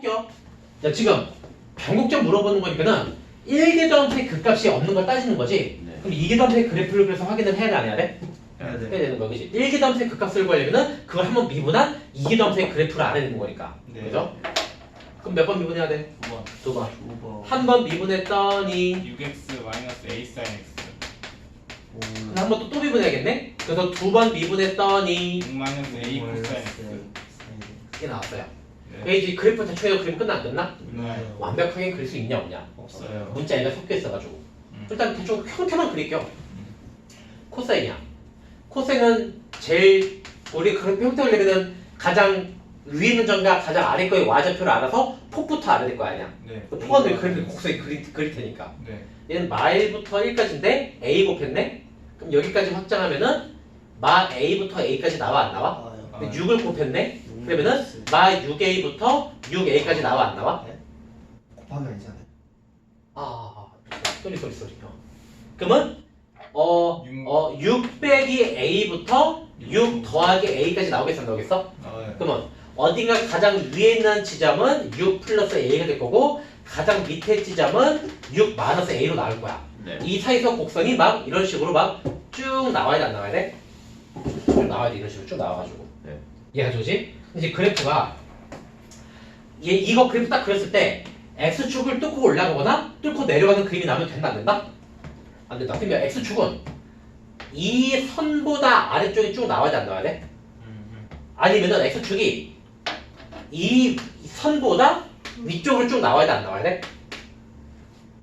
합격. 자 지금 변곡점 물어보는 거니까는 1계점수의 극값이 없는 걸 따지는 거지. 네. 그럼 2계점수의 그래프를 그래서 확인을 해야 돼, 안 해야 돼? 해야 해야 돼. 되는 거 그지? 1계점수의 극값을 구하려면은 그걸 한번 미분한 2계점수의 그래프를 알아야 되는 거니까. 네. 그죠? 그럼 몇 번 미분해야 돼? 9번. 두 번. 5번. 한 번 미분했더니 6x 마이너스 a 사인 x 한번 또 또 미분해야겠네? 그래서 두 번 미분했더니 6 마이너스 a 코사인 x 이게 나왔어요. 네. 페이지 그래프 대충 해서 그림 끝나 안 끝나? 네. 완벽하게 그릴 수 있냐 없냐? 없어요 문자 얘가 섞여 있어가지고 음. 일단 대충 형태만 그릴게요. 코사인이야. 코사인은 제일 우리 그래프 형태 그리면은 가장 위에 있는 점과 가장 아래 거의 와좌표를 알아서 폭부터 알아야 될 거 아니야. 네. 그 폭은 그래프 곡선이 그릴, 그릴 테니까. 네. 얘는 마일부터 1까지인데 A 곱했네? 그럼 여기까지 확장하면은 마 A부터 A까지 나와 안 나와? 나와요. 근데 아. 6을 곱했네? 그러면은 마 6A부터 6A까지 나와 안 나와? 곱하기 아니잖아요. 아, 쏘리 쏘리 쏘리. 어. 그러면 어, 육. 어, 6 빼기 A부터 6 더하기 A까지 나오겠어 안 나오겠어? 나와요 그러면 어딘가 가장 위에 있는 지점은 6 플러스 A가 될 거고 가장 밑에 지점은 6 마이너스 A로 나올 거야. 네. 이 사이서 곡선이 막 이런 식으로 막 쭉 나와야 돼 안 나와야 돼? 쭉 나와야 돼 이런 식으로 쭉 나와가지고 네. 이해가 되지? 이제 그래프가 얘 이거 그래프 딱 그렸을 때 x축을 뚫고 올라가거나 뚫고 내려가는 그림이 나오면 된다 안 된다? 안 된다 그러면 x축은 이 선보다 아래쪽이 쭉 나와야 돼 안 나와야 돼? 음, 아니면은 x축이 이 선보다 위쪽으로 쭉 나와야 돼 안 나와야 돼?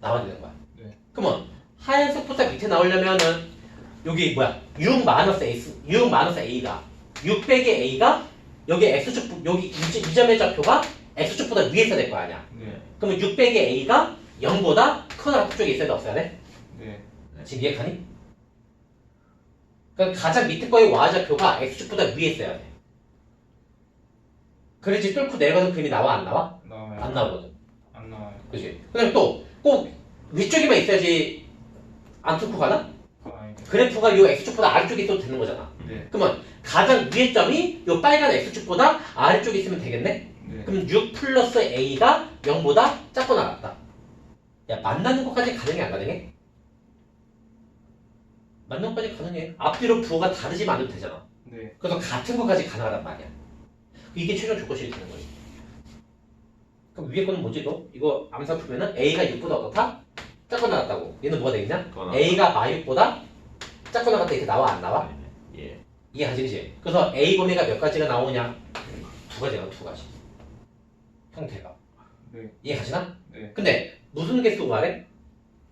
나와야 되는 거야. 네. 그러면 하얀색보다 밑에 나오려면은 여기 뭐야? 6 마이너스 a 6 마이너스 a가 6 빼기 a가 여기 x축 여기 이, 점- 이 점의 좌표가 x축보다 위에 있어야 될 거 아니야. 네. 그러면 6 빼기 a가 0보다 큰 앞쪽에 있어야 돼 없어야 돼? 네. 지금 이해가니? 그러니까 가장 밑에 거의 y좌표가 x축보다 위에 있어야 돼. 그래야지 뚫고 내려가는 그림이 나와 안 나와? 나와요 안 나오거든. 안 나와요 그지? 그다음에 또꼭 위쪽에만 있어야지 안 뚫고 가나? 아니죠 그래프가 요 x축보다 아래쪽에 있어도 되는 거잖아. 네. 그러면 가장 위에 점이 요 빨간 x축보다 아래쪽에 있으면 되겠네? 네. 그럼 6 플러스 a가 0보다 작고 나갔다. 야 만나는 것까지 가능해 안 가능해? 만나는 것까지 가능해. 앞뒤로 부호가 다르지만 않아도 되잖아. 네. 그래서 같은 것까지 가능하단 말이야. 이게 최종 조건식이 되는 거지. 그럼 위에 거는 뭐지 너? 이거 암산 풀면은 a가 6보다 어떻다? 작고 나갔다고. 얘는 뭐가 되겠냐? a가 마 6보다 작고 나갔다 이렇게 나와 안 나와? 예. 이해하지 그지? 그래서 a 범위가 몇 가지가 나오냐? 두 가지가 두 가지. 형태가. 네. 이해가시나? 네. 근데 무슨 개수 말해?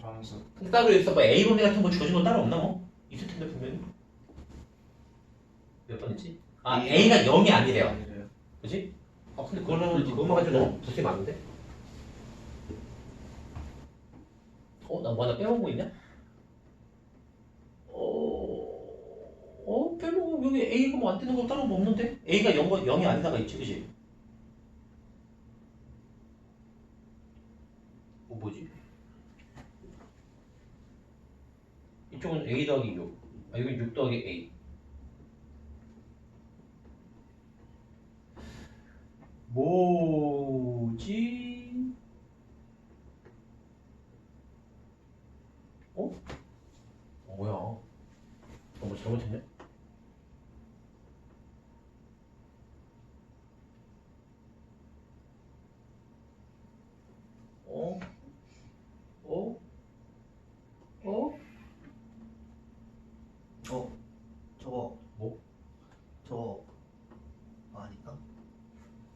함수 근데 따로 여기서 뭐 a 범위 같은 거 주어진 건 따로 없나 뭐? 있을 텐데 분명히. 몇 번이지? 아 a가 0이 아니래요. 아니래요 그지? 아 근데 그거는 그거만 가지고 너무 부심이 많은데? 어? 나 뭐 하나 빼먹은 거 있냐? 어? 빼먹은 여기 A가 뭐안 뜨는 거 따로 뭐 없는데? A가 0, 0이 아니다가 있지 그지? 어 뭐지? 이쪽은 A 더하기 6 아, 여기 6 더하기 A 뭐지? 어? 어 뭐야? 너무 잘못했네? 어? 어? 어? 어, 저거. 뭐? 저거. 아닌가?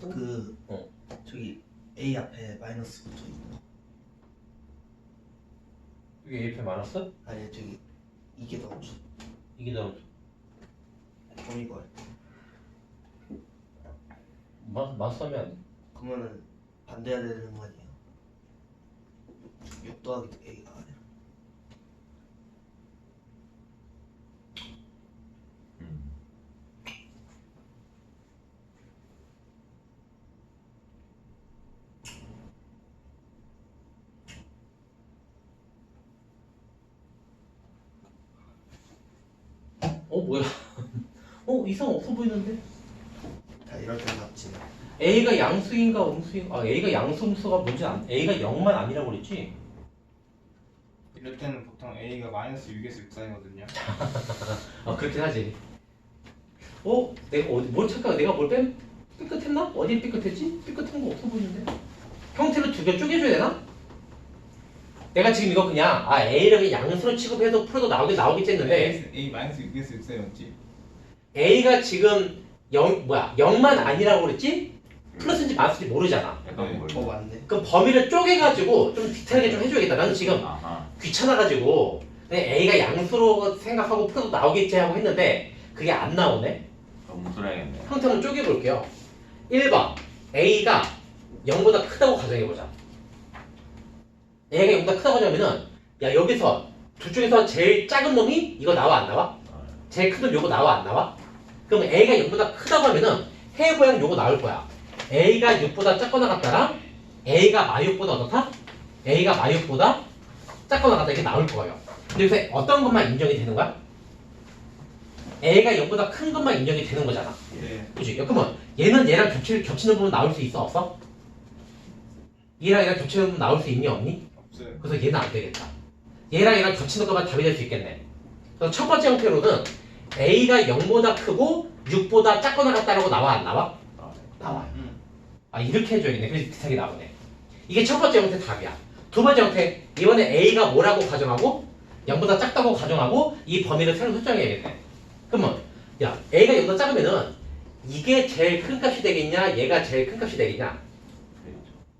그, 어. 저기, A 앞에 마이너스 붙어 있는 거. 이게 A표 많았어? 아니, 저기, 이게 더 없어. 이게 더 좀 이걸. 마, 마스하면 안 돼. 그러면은, 반대해야 되는 거 아니에요? 6 더하기 A가 아 어 뭐야? 어 이상 없어 보이는데? 다 이럴 때 맞지. A가 양수인가 음수인가 아 A가 양수 음수가 뭔지 안 A가 0만 아니라고 그랬지 이럴 때는 보통 A가 마이너스 6에서 6 사이거든요. 아 그렇긴 하지 어? 내가 어디 뭘 착각 내가 뭘 뺀? 삐끗했나? 어디 삐끗했지? 삐끗한 거 없어 보이는데 형태를 두개 쪼개줘야 되나? 내가 지금 이거 그냥 아 A를 그냥 양수로 취급해서 풀어도 나오긴 나오겠지 했는데 A 마이너스 6에서 6사이였지. A가 지금 0 뭐야 0만 아니라고 그랬지? 플러스인지 마이너스인지 모르잖아 네. 어 맞네. 그럼 범위를 쪼개가지고 좀 디테일하게 좀 해줘야겠다 나는 지금 아하. 귀찮아가지고 그냥 A가 양수로 생각하고 풀어도 나오겠지 하고 했는데 그게 안 나오네 너무 소리하겠네. 형태 한번 쪼개볼게요 1번 A가 0보다 크다고 가정해보자 A가 0보다 크다고 하자면은 야 여기서 둘 중에서 제일 작은 놈이 이거 나와 안 나와? 제일 큰 놈 요거 나와 안 나와? 그럼 A가 0보다 크다고 하면은 해부양 요거 나올 거야 A가 6보다 작거나 같다랑 A가 마육보다 어떻다? A가 마육보다 작거나 같다 이렇게 나올 거예요 근데 여기서 어떤 것만 인정이 되는 거야? A가 0보다 큰 것만 인정이 되는 거잖아 네. 그지? 그러면 얘는 얘랑 겹치, 겹치는 부분 나올 수 있어 없어? 얘랑 얘랑 겹치는 부분 나올 수 있니 없니? 없어요. 그래서 얘는 안 되겠다. 얘랑 얘랑 겹치는 것만 답이 될 수 있겠네. 그래서 첫 번째 형태로는 A가 0보다 크고 6보다 작거나 같다라고 나와 안 나와? 나와. 음. 아 이렇게 해줘야겠네. 그래서 비슷하게 나오네. 이게 첫 번째 형태 답이야. 두 번째 형태 이번에 A가 뭐라고 가정하고 0보다 작다고 가정하고 이 범위를 새로 설정해야겠네. 그러면 야 A가 0보다 작으면은 이게 제일 큰 값이 되겠냐 얘가 제일 큰 값이 되겠냐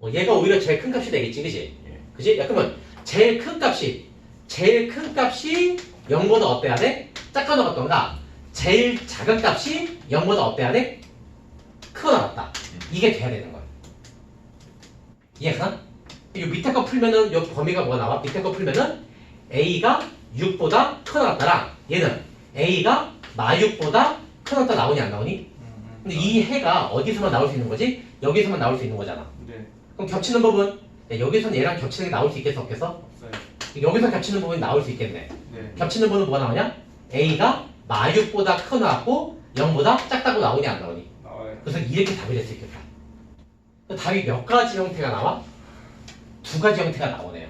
어, 얘가 오히려 제일 큰 값이 되겠지 그지? 예. 그지? 야 그러면 제일 큰 값이 제일 큰 값이 0보다 어때야 돼? 작거나 같던가 제일 작은 값이 0보다 어때야 돼? 크거나 같다 이게 돼야 되는 거야 이해가? 이 밑에 거 풀면은 이 범위가 뭐가 나와? 밑에 거 풀면은 A가 6보다 크거나 같다랑 얘는 A가 마 6보다 크거나 같다 나오니 안 나오니? 음, 음. 근데 이 해가 어디서만 나올 수 있는 거지? 여기서만 나올 수 있는 거잖아 네. 그럼 겹치는 야, 여기선 얘랑 겹치는 게 나올 수 있겠어 없겠어? 없어요. 여기서 겹치는 부분이 나올 수 있겠네 네. 겹치는 부분은 뭐가 나오냐? A가 마6보다 크거나 같고 0보다 작다고 나오니 안 나오니 나와요. 그래서 이렇게 답이 될 수 있겠다 그 답이 몇 가지 형태가 나와? 두 가지 형태가 나오네요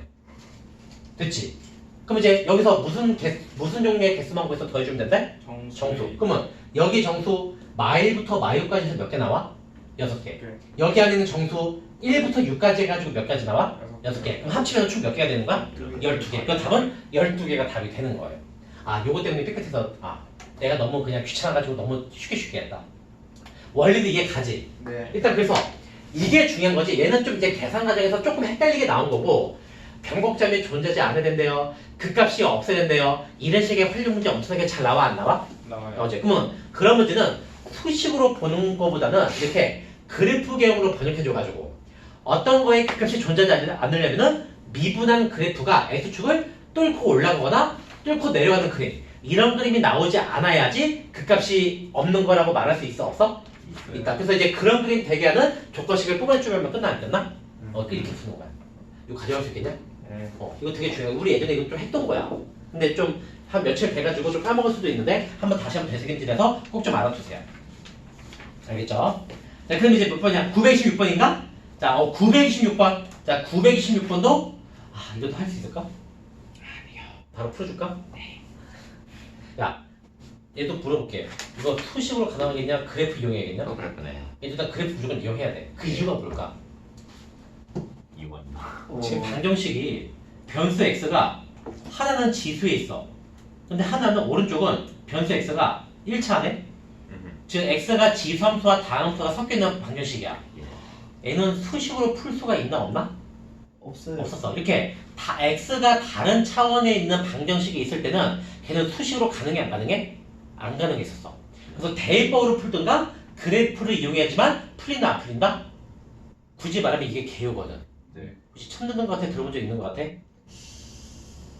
됐지? 그럼 이제 여기서 무슨 개, 무슨 종류의 개수만 구해서 더해주면 된대? 정수. 정수 그러면 여기 정수 마일부터 마육까지 해서 몇 개 나와? 여섯 개 네. 여기 안에 있는 정수 1부터 6까지 해가지고 몇 가지 나와? 여섯 개 그럼 합치면 총 몇 개가 되는 거야? 12개. 그 답은 12개가 답이 되는 거예요. 아, 요거 때문에 삐끗해서 아, 내가 너무 그냥 귀찮아가지고 너무 쉽게 쉽게 했다. 원리도 이해 가지. 네. 일단 그래서 이게 중요한 거지. 얘는 좀 이제 계산 과정에서 조금 헷갈리게 나온 거고 변곡점이 존재하지 않아야 된대요. 그 값이 없어야 된대요. 이런 식의 활용 문제 엄청나게 잘 나와 안 나와? 나와요. 어제 그러면 그런 문제는 수식으로 보는 것보다는 이렇게 그래프 개형으로 번역해줘가지고 어떤 거에 그 값이 존재하지 않으려면은 미분한 그래프가 x축을 뚫고 올라가거나 뚫고 내려가는 그림 이런 그림이 나오지 않아야지 그 값이 없는 거라고 말할 수 있어 없어? 네. 있다 그래서 이제 그런 그림 되게 하는 조건식을 뽑아주면 끝나 안 끝나? 음. 어 이렇게 푸는 거야 이거 가져갈 수 있겠냐? 네. 어, 이거 되게 중요해. 우리 예전에 이거 좀 했던 거야. 근데 좀 한 며칠 돼가지고 좀 까먹을 수도 있는데 한번 다시 한번 되새김질해서 꼭 좀 알아두세요. 알겠죠? 자, 그럼 이제 몇 번이야? 926번인가? 자, 어, 926번. 자, 926번도 아, 이것도 할 수 있을까? 아니요. 바로 풀어줄까? 네. 야, 얘도 물어볼게. 이거 투식으로 가능하겠냐? 그래프 이용해야겠냐? 또 그랬구네. 일단 그래프 무조건 이용해야 돼. 그 이유가 뭘까? 이원. 어, 지금 방정식이 변수 x가 하나는 지수에 있어. 근데 하나는 오른쪽은 변수 x가 1차 안에 즉 x가 지수함수와 다함수가 섞여 있는 방정식이야. 얘는 수식으로 풀 수가 있나 없나? 없어요. 없었어. 이렇게 다 x가 다른 차원에 있는 방정식이 있을 때는 걔는 수식으로 가능해 안 가능해? 안 가능했었어. 그래서 대입법으로 풀든가 그래프를 이용해야지만 풀린다 안 풀린다? 굳이 말하면 이게 개요거든. 네. 혹시 처음 듣는 것 같아? 들어본 적 있는 것 같아?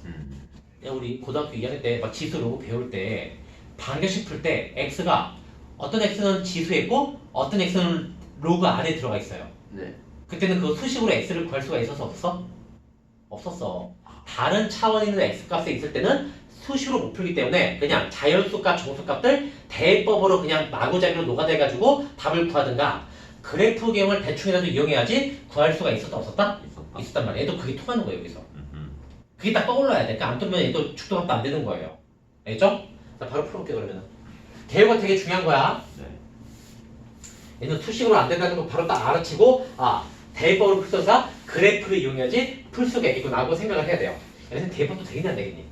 음. 야, 우리 고등학교 2학년 때 막 지수 로그 배울 때 방정식 풀 때 x가 어떤 x는 지수에 있고 어떤 x는 로그 안에 들어가 있어요. 네. 그때는 그 수식으로 x를 구할 수가 있어서 없었어? 없었어. 다른 차원에 있는 x 값에 있을 때는 수식으로 못 풀기 때문에 그냥 자연수 값, 정수 값들 대법으로 그냥 마구잡이로 녹아내가지고 답을 구하든가 그래프 개형을 대충이라도 이용해야지 구할 수가 있었다 없었다? 있었다. 있었단 말이야. 얘도 그게 통하는 거예요 여기서. 음, 그게 딱 떠올라야 돼. 그러니까 안 뜨면 얘도 죽도밥도 안 되는 거예요. 알겠죠? 자 바로 풀어볼게 그러면. 대우가 되게 중요한 거야. 네. 얘는 수식으로 안 된다는 거 바로 딱 알아채고 아 대입법으로 풀서사 그래프를 이용해야지 풀 수가 있구나하고 생각을 해야 돼요. 얘는 대입법도 되겠니 안 되겠니?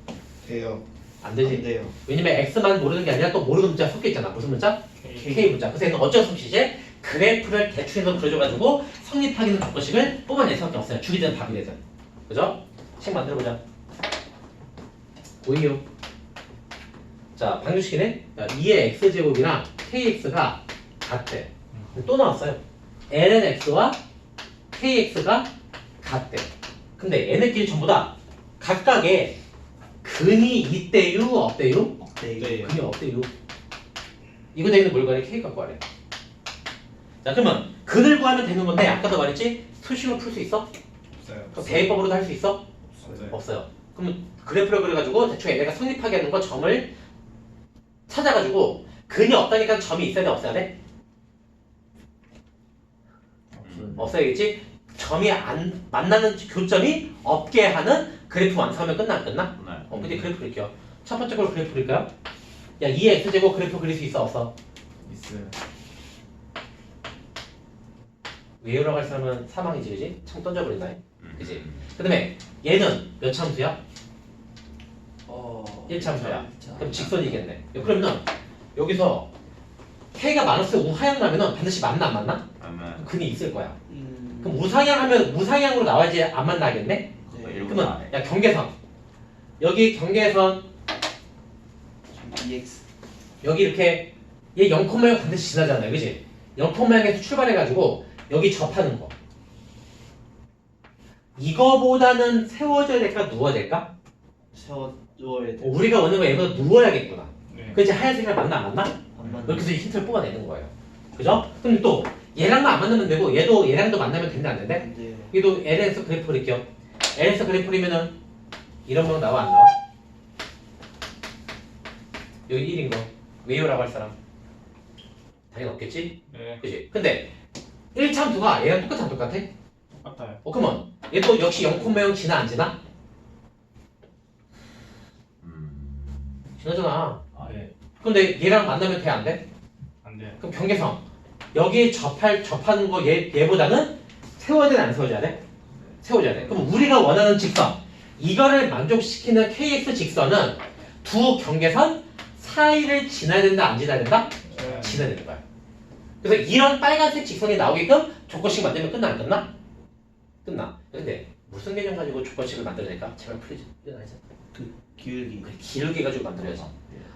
돼요. 안안 되지. 돼요. 왜냐면 x만 모르는 게 아니라 또 모르는 문자 섞여 있잖아. 무슨 문자? K. k 문자. 그래서 얘는 어쩔 수 없이 이제 그래프를 대충해서 그려줘가지고 성립하기는 조건식을 뽑아낼 수밖에 없어요. 주기든 답이 되든. 그죠? 책 만들어보자. 보이요? 자, 방정식이네. 자, 2의 x제곱이랑 kx가 같대. 또 나왔어요. ln x와 kx가 같대. 근데 얘네끼리 전부 다 각각의 근이 있대요, 없대요? 돼요. 네. 근이 없대요. 이거 되는 물건에 k 갖고 하래. 자, 그러면 근을 구하면 되는 건데 아까도 말했지? 수식으로 풀 수 있어? 없어요. 그럼 대입법으로도 할 수 있어? 없어요. 없어요. 그러면 그래프를 그려가지고 대충 얘네가 성립하게 하는 거 점을 찾아가지고 근이 없다니까 점이 있어야 돼 없어야 돼? 없어야겠지? 점이 안 만나는 교점이 없게 하는 그래프 완성하면 끝나 안 끝나? 네. 어 근데 그래프 그릴게요. 첫 번째 걸 그래프 그릴까요? 야 2의 x제곱 그래프 그릴 수 있어 없어? 있어요. 외우러 갈 사람은 사망이지 그지? 참 던져버린다 음. 그지? 그 다음에 얘는 몇 참수야? 어. 1참수야 그럼 직선이겠네 그러면 여기서 k가 마이너스 우하향 나면은 반드시 맞나 안 맞나? 그러면 근이 있을 거야 음. 그럼 우상향 하면 우상향으로 나와야지 안 만나겠네? 네. 그러면. 야 경계선 여기 경계선 EX. 여기 이렇게 얘 0,0 반드시 지나잖아요 그지? 0,0에서 출발해가지고 여기 접하는 거 이거보다는 세워져야 될까 누워야 될까? 세워 누워야 돼. 우리가 원하는 거 얘보다 누워야겠구나 네. 그치 하얀색이랑 맞나 안 맞나? 안 맞는. 이렇게 해서 힌트를 뽑아내는 거예요 그죠? 그럼 또 얘랑만 안 만나면 되고 얘도 얘랑도 만나면 된다 안 된대? 안 돼요. 얘도 LN에서 그래프 그릴게요 LN에서 그래프 그리면은 이런 거 나와 안 나와? 여기 1인 거 왜요라고 할 사람 당연히 없겠지? 네. 그지? 근데 1참수가 얘랑 똑같아 안 똑같아? 똑같아요. 어 그러면 얘도 역시 0,0 지나 안 지나? 지나잖아 아, 네. 근데 얘랑 만나면 돼 안 돼? 안 돼요. 그럼 경계선 여기 접할 접하는 거 얘 얘보다는 세워야 돼 안 세워져야 돼? 세워져야 돼. 그럼 우리가 원하는 직선 이거를 만족시키는 KX 직선은 두 경계선 사이를 지나야 된다 안 지나야 된다? 네. 지나야 되는 거야. 그래서 이런 빨간색 직선이 나오게끔 조건식 만들면 끝나 안 끝나? 끝나. 근데 무슨 개념 가지고 조건식을 만들어낼까? 제발 풀리지. 일어나자. 기울기. 기울기 가지고 만들어야지.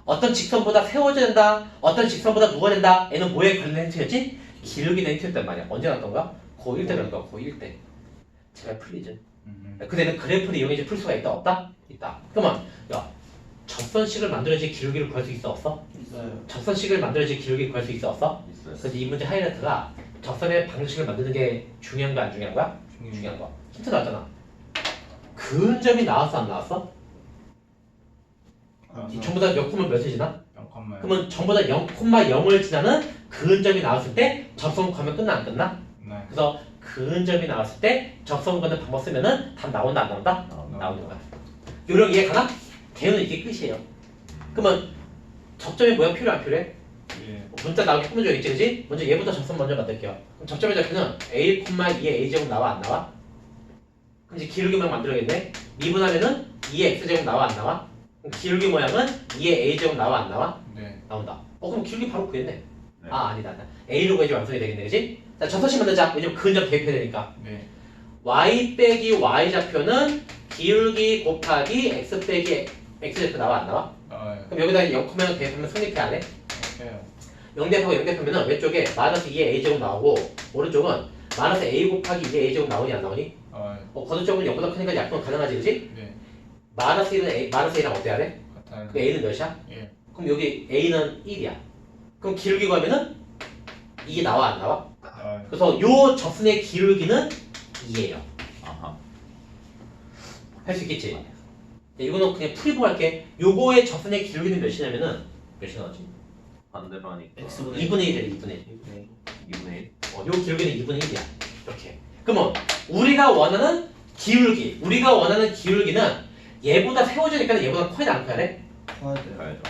어떤 직선보다 세워져야 된다. 어떤 직선보다 누워야 된다. 얘는 뭐에 관련된 힌트였지? 기울기 된 힌트였단 말이야. 언제 나왔던 거야? 고1 때 나온 거야. 고1 때. 제발 풀리지. 음. 그대는 그래프를 이용해서 풀 수가 있다 없다? 있다. 그러면 야 접선식을 만들어야지 기울기를 구할 수 있어 없어? 있어요. 접선식을 만들어야지 기울기를 구할 수 있어 없어? 있어요. 그래서 이 문제 하이라이트가 접선의 방식을 만드는 게 중요한 거야 안 중요한 거야? 중요해요. 중요한 거야. 힌트 나왔잖아. 근점이 나왔어 안 나왔어? 아, 이 전부 다 몇 콤마 몇을 지나? 잠깐만요. 그러면 전부 다 0,0을 지나는 근점이 나왔을 때 접선 구하면 끝나 안 끝나? 네. 그래서 근점이 나왔을 때 접선 구하는 방법 쓰면은 답 나온다 안 나온다? 나온다. 나오는 거야. 요령 이해 가나? 대우는 이게 끝이에요. 그러면 접점이 뭐야 필요 안 필요해? 예. 문자 나오게 꾸며줘야겠지 그지? 먼저 얘부터 접선 먼저 만들게요. 그럼 접점의 좌표는 a, 2의 a제곱 나와 안 나와? 그럼 이제 기울기 모양 만들어야겠네. 미분하면은 2의 x제곱 나와 안 나와? 기울기 모양은 2의 a제곱 나와 안 나와? 네. 나온다. 어 그럼 기울기 바로 구했네. 네. 아 아니다. 아니다. a로 구해지 완성이 되겠네 그지? 자 접선식 만들자. 왜냐면 근점 대입해야 되니까. 네. y 빼기 y 좌표는 기울기 곱하기 x 빼기 x 좌표 나와 안 나와? 나와요. 그럼 여기다 0,0 대입하면 성립해 안 해? 해요. 0 대입하고 0 대입하면 왼쪽에 마이너스 2의 a제곱 나오고 오른쪽은 마이너스 a 곱하기 2의 a제곱 나오니 안 나오니? 나와요. 어 거듭 쪽은 0보다 크니까 약분 가능하지 그지? 네. 마이너스 1은 a, 마이너스 a랑 어때야 돼? 같아요. 그 a는 몇이야? 예. 그럼 여기 a는 1이야 그럼 기울기 구하면은 이게 나와 안 나와? 나와요. 그래서 요 접선의 기울기는 2예요 아하. 할 수 있겠지? 자, 이거는 그냥 풀이보 할게 요거의 접선의 기울기는 몇이냐면은 몇이 나왔지? 반대로 하니까 X분의 2분의 1이래 2분의 1 네. 2분의 1. 어, 요 기울기는 2분의 1이야. 이렇게. 그러면 우리가 원하는 기울기, 우리가 원하는 기울기는 얘보다 세워지니까 얘보다 커야 돼, 안 커야 돼? 커야 돼요. 가야죠.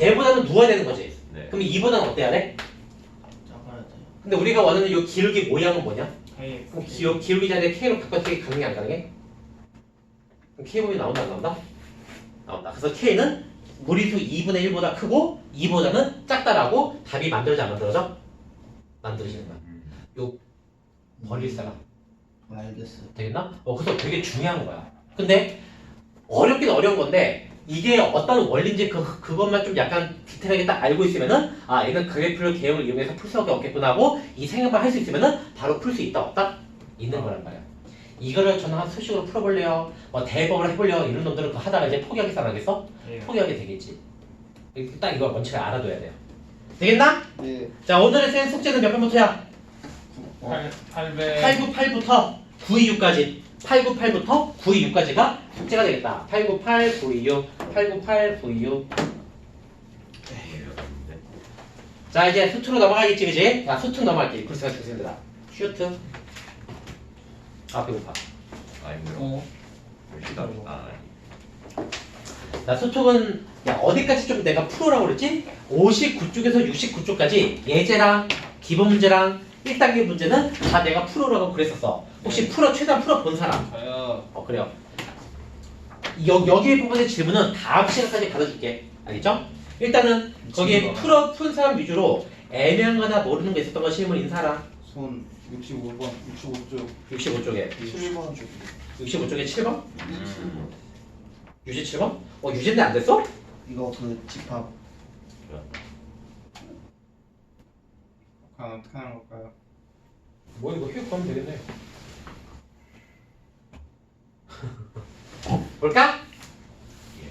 얘보다는 누워야 되는 거지. 네. 그럼 2보다는 어때야 돼? 작아야 돼요. 근데 우리가 원하는 요 기울기 모양은 뭐냐? K 그럼 기, 요 기울기 자리에 K로 바꿔치기 가능해 안 가능해? 그럼 K 범위 나온다 안 나온다? 나온다. 그래서 K는 무리수 2분의 1보다 크고 2보다는 작다라고 답이 만들어져 안 만들어져? 만들어지는 거야. 음. 버릴 사람. 알겠어요. 되겠나? 어, 그래서 되게 중요한 거야. 근데 어렵긴 어려운 건데 이게 어떤 원리인지 그, 그것만 좀 약간 디테일하게 딱 알고 있으면은 아 얘는 그래프를 개형을 이용해서 풀 수밖에 없겠구나 하고 이 생각만 할 수 있으면은 바로 풀 수 있다 없다? 있는 거란 말이야. 이거를 저는 한 수식으로 풀어볼래요. 뭐 대법을 해볼래요. 이런 놈들은 그 하다가 이제 포기하겠어 안 하겠어? 예. 포기하게 되겠지. 딱 이걸 원칙을 알아둬야 돼요. 되겠나? 네. 자 오늘의 센 숙제는 몇 번부터야? 8 800 898부터 926까지 898부터 926까지가 숙제가 되겠다. 898, 926, 898, 926. 어려운데. 자 이제 수투로 넘어가겠지 그지? 자 수투 넘어갈게. 글씨가 좋습니다. 슈트. 아 배고파. 아 힘들어. 어. 시다. 아. 자 수투는 야 어디까지 좀 내가 풀어라고 그랬지? 59쪽에서 69쪽까지 예제랑 기본 문제랑 1단계 문제는 다 내가 풀어라고 그랬었어. 혹시 풀어 최대한 풀어 본 사람? 저요 어 그래요. 여, 여기에 부분의 질문은 다음 시간까지 받아줄게. 알겠죠? 일단은 거기에 거. 풀어 푼 사람 위주로 애매한거나 모르는 게 있었던 거 질문 인사랑 손 65번 65쪽 65쪽에 7번 주기. 65쪽에 7번? 음. 유제 7번? 어 유제인데 안 됐어? 이거 그 집합. 그럼 어떻게 하는 걸까요? 뭐 이거 휴학 가면 되겠네. 볼까? 예.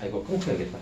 아 이거 끊고 해야겠다.